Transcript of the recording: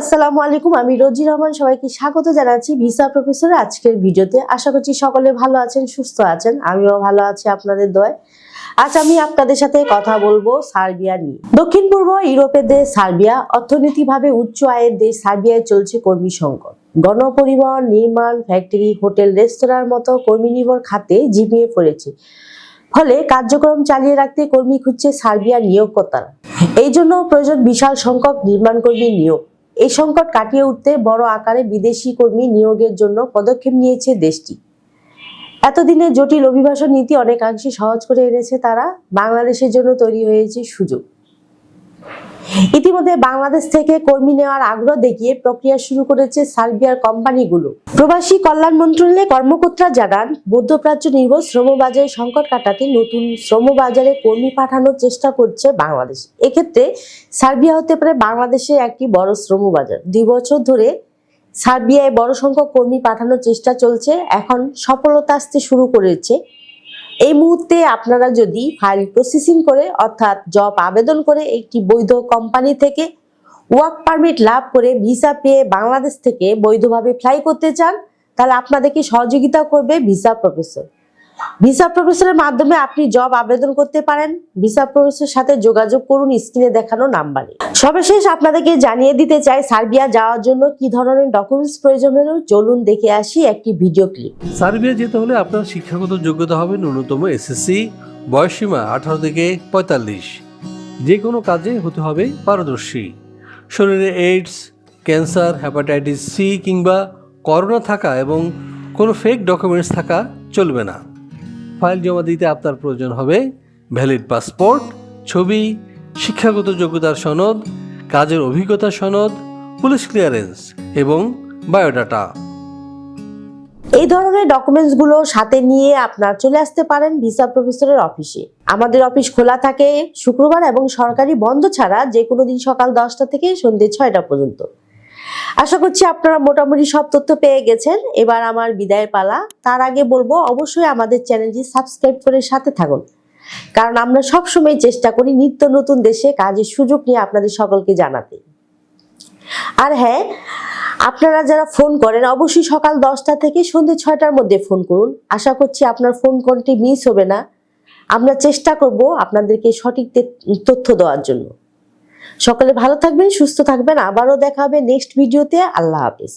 আসসালামু আলাইকুম। আমি রোজি সবাইকে স্বাগত জানাচ্ছি ভিসা প্রফেসর আজকের ভিডিওতে। আশা করছি সকলে ভালো আছেন, সুস্থ আছেন। আমিও ভালো আছি আপনাদের আজ আমি আপনাদের সাথে কথা বলব সার্বিয়া নিয়ে। দক্ষিণ পূর্ব ইউরোপের দেশ সার্বিয়া, অর্থনৈতিকভাবে উচ্চ আয়ের দেশ সার্বিয়ায় চলছে কর্মী সংকট। গণপরিবহন, নির্মাণ, ফ্যাক্টরি, হোটেল, রেস্তোরাঁর মতো কর্মী নির্ভর খাতে ঝিমিয়ে পড়েছে। ফলে কার্যক্রম চালিয়ে রাখতে কর্মী খুঁজছে সার্বিয়ার নিয়োগকর্তারা। এই জন্য প্রয়োজন বিশাল সংখ্যক নির্মাণ কর্মী নিয়োগ। এই সংকট কাটিয়ে উঠতে বড় আকারে বিদেশি কর্মী নিয়োগের জন্য পদক্ষেপ নিয়েছে দেশটি। এতদিনের জটিল অভিবাসন নীতি অনেকাংশে সহজ করে এনেছে তারা। বাংলাদেশের জন্য তৈরি হয়েছে সুযোগ। ইতিমধ্যে বাংলাদেশ থেকে কর্মী নেওয়ার আগ্রহ দেখিয়ে প্রক্রিয়া শুরু করেছে সার্বিয়ার কোম্পানিগুলো। প্রবাসী কল্যাণ মন্ত্রণালয়ের কর্মকর্তা জানান, মধ্যপ্রাচ্য নির্ভর শ্রমবাজারের সংকট কাটাতে নতুন শ্রমবাজারে কর্মী পাঠানোর চেষ্টা করছে বাংলাদেশ। এক্ষেত্রে সার্বিয়া হতে পারে বাংলাদেশের একটি বড় শ্রমবাজার। দুই বছর ধরে সার্বিয়ায় বড় সংখ্যক কর্মী পাঠানোর চেষ্টা চলছে। এখন সফলতা আসতে শুরু করেছে এই মুহূর্তে আপনারা যদি ফাইল প্রসেসিং করে, অর্থাৎ জব আবেদন করে একটি বৈধ কোম্পানি থেকে ওয়ার্ক পারমিট লাভ করে ভিসা পেয়ে বাংলাদেশ থেকে বৈধভাবে ফ্লাই করতে চান, তাহলে আপনাদেরকে সহযোগিতা করবে ভিসা প্রফেসর ভিসা প্রফেসরের মাধ্যমে আপনি জব আবেদন করতে পারেন। ভিসা প্রফেসরের সাথে যোগাযোগ করুন স্ক্রিনে দেখানো নাম্বারে। সর্বশেষ আপনাদেরকে জানিয়ে দিতে চাই, সার্বিয়া যাওয়ার জন্য কি ধরনের ডকুমেন্টস প্রয়োজন হলো? চলুন দেখে আসি একটি ভিডিও ক্লিপ সার্বিয়া যেতে হলে আপনার শিক্ষাগত যোগ্যতা হবে ন্যূনতম এসএসসি বয়সসীমা আঠারো থেকে পঁয়তাল্লিশ। যে কোনো কাজে হতে হবে পারদর্শী। শরীরে এইডস ক্যান্সার হ্যাপাটাইটিস সি কিংবা করোনা থাকা এবং কোনো ফেক ডকুমেন্টস থাকা চলবে না। ফাইল জমা দিতে আপনার প্রয়োজন হবে ভ্যালিড পাসপোর্ট, ছবি, শিক্ষাগত যোগ্যতার সনদ, কাজের অভিজ্ঞতা সনদ, পুলিশ ক্লিয়ারেন্স এবং বায়োডাটা। এই ধরনের ডকুমেন্টসগুলো সাথে নিয়ে আপনার চলে আসতে পারেন ভিসা প্রফেসরের অফিসে। আমাদের অফিস খোলা থাকে শুক্রবার এবং সরকারি বন্ধ ছাড়া যে কোনো দিন সকাল দশটা থেকে সন্ধ্যে ছয়টা পর্যন্ত। আশা করছি আপনারা মোটামুটি সব তথ্য পেয়ে গেছেন। এবার আমার বিদায়ের পালা। তার আগে বলব, অবশ্যই আমাদের চ্যানেলটি সাবস্ক্রাইব করে সাথে থাকুন। কারণ আমরা সব সবসময় চেষ্টা করি নিত্য নতুন দেশে কাজের সুযোগ নিয়ে আপনাদের সকলকে জানাতে। আর হ্যাঁ আপনারা যারা ফোন করেন, অবশ্যই সকাল দশটা থেকে সন্ধে ছয়টার মধ্যে ফোন করুন। আশা করছি আপনার ফোন কলটি মিস হবে না। আমরা চেষ্টা করব আপনাদেরকে সঠিক তথ্য দেওয়ার জন্য। সকলে ভালো থাকবেন সুস্থ থাকবেন। আবারও দেখা হবে নেক্সট ভিডিওতে আল্লাহ হাফিজ।